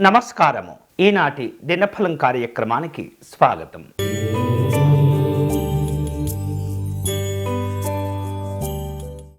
నమస్కారము. ఈనాటి దినఫలం కార్యక్రమానికి స్వాగతం.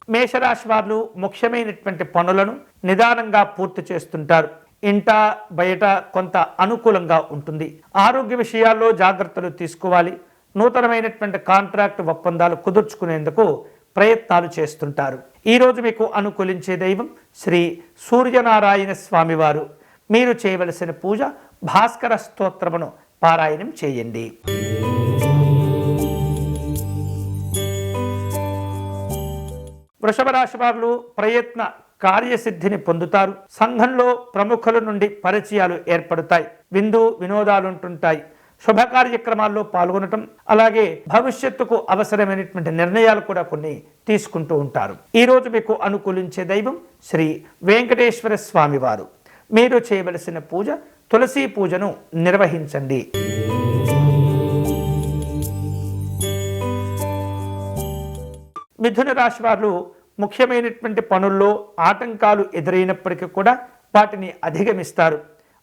మేషరాశి వారు ముఖ్యమైనటువంటి పనులను నిదానంగా పూర్తి చేస్తుంటారు. ఇంట బయట కొంత అనుకూలంగా ఉంటుంది. ఆరోగ్య విషయాల్లో జాగ్రత్తలు తీసుకోవాలి. నూతనమైనటువంటి కాంట్రాక్ట్ ఒప్పందాలు కుదుర్చుకునేందుకు ప్రయత్నాలు చేస్తుంటారు. ఈరోజు మీకు అనుకూలించే దైవం శ్రీ సూర్యనారాయణ స్వామివారు మీరు చేయవలసిన పూజ భాస్కర స్తోత్రమును పారాయణం చేయండి. వృషభ రాశి వారు ప్రయత్న కార్యసిద్ధిని పొందుతారు. సంఘంలో ప్రముఖుల నుండి పరిచయాలు ఏర్పడతాయి. విందు వినోదాలుంటుంటాయి. శుభ కార్యక్రమాల్లో పాల్గొనటం అలాగే భవిష్యత్తుకు అవసరమైనటువంటి నిర్ణయాలు కూడా కొన్ని తీసుకుంటూ ఉంటారు. ఈరోజు మీకు అనుకూలించే దైవం శ్రీ వెంకటేశ్వర స్వామివారు మీరు చేయవలసిన పూజ తులసి పూజను నిర్వహించండి. మిథున రాశి వారు ముఖ్యమైనటువంటి పనుల్లో ఆటంకాలు ఎదురైనప్పటికీ కూడా వాటిని అధిగమిస్తారు.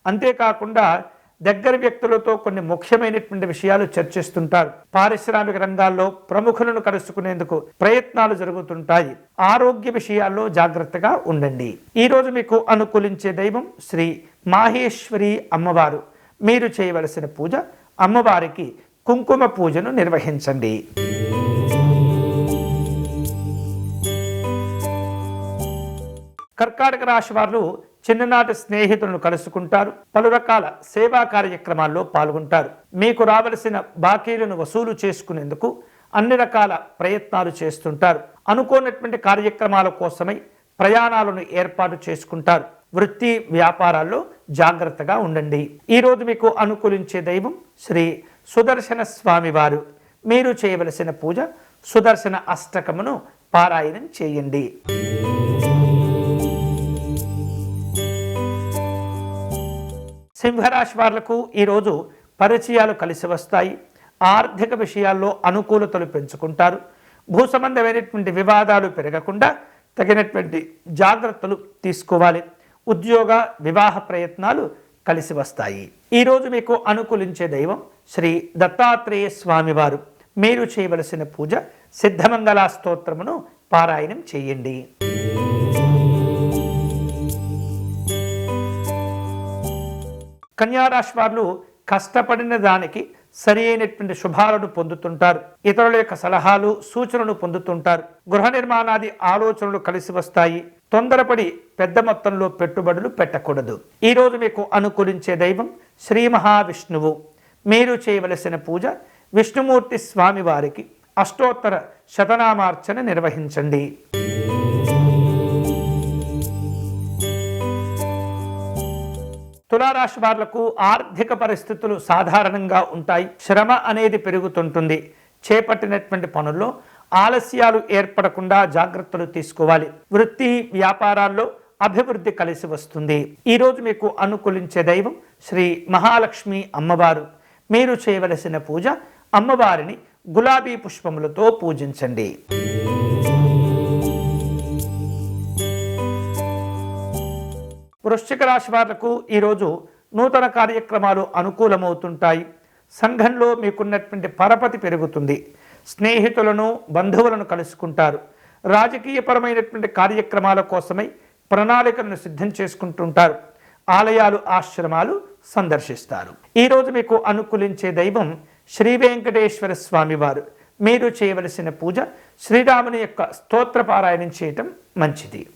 అంతేకాకుండా దగ్గర వ్యక్తులతో కొన్ని ముఖ్యమైనటువంటి విషయాలు చర్చిస్తుంటారు. పారిశ్రామిక రంగాల్లో ప్రముఖులను కలుసుకునేందుకు ప్రయత్నాలు జరుగుతుంటాయి. ఆరోగ్య విషయాల్లో జాగ్రత్తగా ఉండండి. ఈరోజు మీకు అనుకూలించే దైవం శ్రీ మాహేశ్వరి అమ్మవారు. మీరు చేయవలసిన పూజ అమ్మవారికి కుంకుమ పూజను నిర్వహించండి. కర్కాటక రాశి వారు చిన్ననాటి స్నేహితులను కలుసుకుంటారు. పలు రకాల సేవా కార్యక్రమాల్లో పాల్గొంటారు. మీకు రావలసిన బాకీలను వసూలు చేసుకునేందుకు అన్ని రకాల ప్రయత్నాలు చేస్తుంటారు. అనుకోనటువంటి కార్యక్రమాల కోసమై ప్రయాణాలను ఏర్పాటు చేసుకుంటారు. వృత్తి వ్యాపారాల్లో జాగ్రత్తగా ఉండండి. ఈరోజు మీకు అనుకూలించే దైవం శ్రీ సుదర్శన స్వామివారు మీరు చేయవలసిన పూజ సుదర్శన అష్టకమును పారాయణం చేయండి. సింహరాశి వాళ్ళకు ఈరోజు పరిచయాలు కలిసి వస్తాయి. ఆర్థిక విషయాల్లో అనుకూలతలు పెంచుకుంటారు. భూ సంబంధమైనటువంటి వివాదాలు పెరగకుండా తగినటువంటి జాగ్రత్తలు తీసుకోవాలి. ఉద్యోగ వివాహ ప్రయత్నాలు కలిసి వస్తాయి. ఈరోజు మీకు అనుకూలించే దైవం శ్రీ దత్తాత్రేయ స్వామివారు. మీరు చేయవలసిన పూజ సిద్ధమంగళ స్తోత్రమును పారాయణం చేయండి. కన్యారాశి వారు కష్టపడిన దానికి సరి అయినటువంటి శుభాలను పొందుతుంటారు. ఇతరుల యొక్క సలహాలు సూచనలు పొందుతుంటారు. గృహ నిర్మాణాది ఆలోచనలు కలిసి వస్తాయి. తొందరపడి పెద్ద మొత్తంలో పెట్టుబడులు పెట్టకూడదు. ఈరోజు మీకు అనుకూలించే దైవం శ్రీ మహావిష్ణువు. మీరు చేయవలసిన పూజ విష్ణుమూర్తి స్వామి వారికి అష్టోత్తర శతనామార్చన నిర్వహించండి. తులారాశి వాళ్ళకు ఆర్థిక పరిస్థితులు సాధారణంగా ఉంటాయి. శ్రమ అనేది పెరుగుతుంటుంది. చేపట్టినటువంటి పనుల్లో ఆలస్యాలు ఏర్పడకుండా జాగ్రత్తలు తీసుకోవాలి. వృత్తి వ్యాపారాల్లో అభివృద్ధి కలిసి వస్తుంది. ఈరోజు మీకు అనుకూలించే దైవం శ్రీ మహాలక్ష్మి అమ్మవారు. మీరు చేయవలసిన పూజ అమ్మవారిని గులాబీ పుష్పములతో పూజించండి. వృశ్చిక రాశి వాళ్ళకు ఈరోజు నూతన కార్యక్రమాలు అనుకూలమవుతుంటాయి. సంఘంలో మీకున్నటువంటి పరపతి పెరుగుతుంది. స్నేహితులను బంధువులను కలుసుకుంటారు. రాజకీయపరమైనటువంటి కార్యక్రమాల కోసమై ప్రణాళికలను సిద్ధం చేసుకుంటుంటారు. ఆలయాలు ఆశ్రమాలు సందర్శిస్తారు. ఈరోజు మీకు అనుకూలించే దైవం శ్రీ వెంకటేశ్వర స్వామివారు. మీరు చేయవలసిన పూజ శ్రీరాముని యొక్క స్తోత్ర పారాయణం చేయటం మంచిది.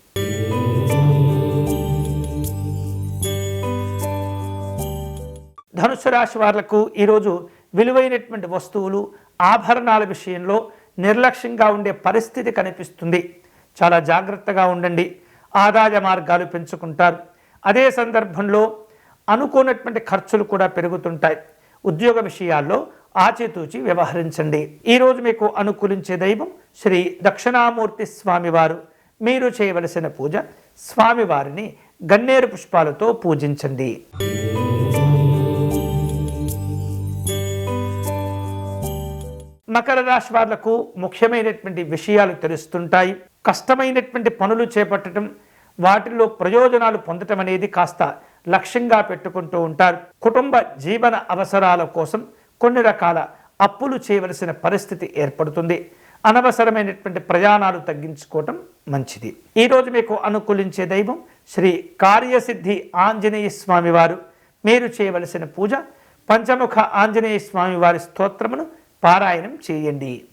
ధనుసు రాశి వాళ్ళకు ఈరోజు విలువైనటువంటి వస్తువులు ఆభరణాల విషయంలో నిర్లక్ష్యంగా ఉండే పరిస్థితి కనిపిస్తుంది. చాలా జాగ్రత్తగా ఉండండి. ఆదాయ మార్గాలు పెంచుకుంటారు. అదే సందర్భంలో అనుకోనటువంటి ఖర్చులు కూడా పెరుగుతుంటాయి. ఉద్యోగ విషయాల్లో ఆచితూచి వ్యవహరించండి. ఈరోజు మీకు అనుకూలించే దైవం శ్రీ దక్షిణామూర్తి స్వామివారు. మీరు చేయవలసిన పూజ స్వామివారిని గన్నేరు పుష్పాలతో పూజించండి. మకర రాశి వాళ్ళకు ముఖ్యమైనటువంటి విషయాలు తెలుస్తుంటాయి. కష్టమైనటువంటి పనులు చేపట్టడం వాటిల్లో ప్రయోజనాలు పొందటం అనేది కాస్త లక్ష్యంగా పెట్టుకుంటూ ఉంటారు. కుటుంబ జీవన అవసరాల కోసం కొన్ని రకాల అప్పులు చేయవలసిన పరిస్థితి ఏర్పడుతుంది. అనవసరమైనటువంటి ప్రయాణాలు తగ్గించుకోవటం మంచిది. ఈరోజు మీకు అనుకూలించే దైవం శ్రీ కార్యసిద్ధి ఆంజనేయ స్వామివారు మీరు చేయవలసిన పూజ పంచముఖ ఆంజనేయ స్వామి వారి స్తోత్రమును పారాయణం చేయండి.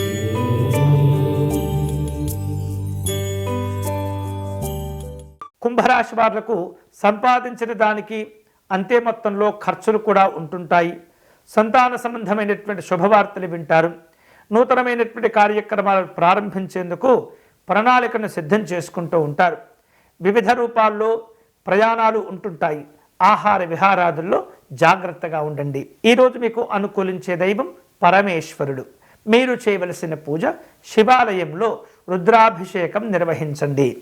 కుంభరాశి వారులకు సంపాదించిన దానికి అంతే మొత్తంలో ఖర్చులు కూడా ఉంటుంటాయి. సంతాన సంబంధమైనటువంటి శుభవార్తలు వింటారు. నూతనమైనటువంటి కార్యక్రమాలను ప్రారంభించేందుకు ప్రణాళికను సిద్ధం చేసుకుంటూ ఉంటారు. వివిధ రూపాల్లో ప్రయాణాలు ఉంటుంటాయి. ఆహార విహారాదుల్లో జాగ్రత్తగా ఉండండి. ఈరోజు మీకు అనుకూలించే దైవం పరమేశ్వరుడు. మీరు చేయవలసిన పూజ శివాలయంలో రుద్రాభిషేకం నిర్వహించండి.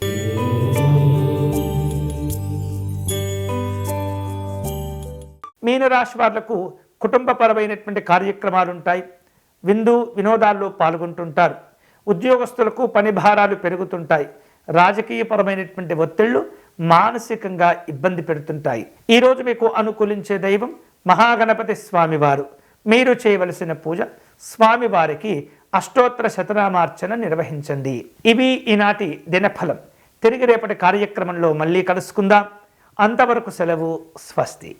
మీనరాశి వాళ్ళకు కుటుంబపరమైనటువంటి కార్యక్రమాలు ఉంటాయి విందు వినోదాల్లో పాల్గొంటుంటారు. ఉద్యోగస్తులకు పని భారాలు పెరుగుతుంటాయి. రాజకీయపరమైనటువంటి ఒత్తిళ్ళు మానసికంగా ఇబ్బంది పెడుతుంటాయి. ఈరోజు మీకు అనుకూలించే దైవం మహాగణపతి స్వామివారు. మీరు చేయవలసిన పూజ స్వామివారికి అష్టోత్తర శతనామార్చన నిర్వహించండి. ఇవి ఈనాటి దినఫలం. తిరిగి రేపటి కార్యక్రమంలో మళ్ళీ కలుసుకుందాం. అంతవరకు సెలవు స్వస్తి.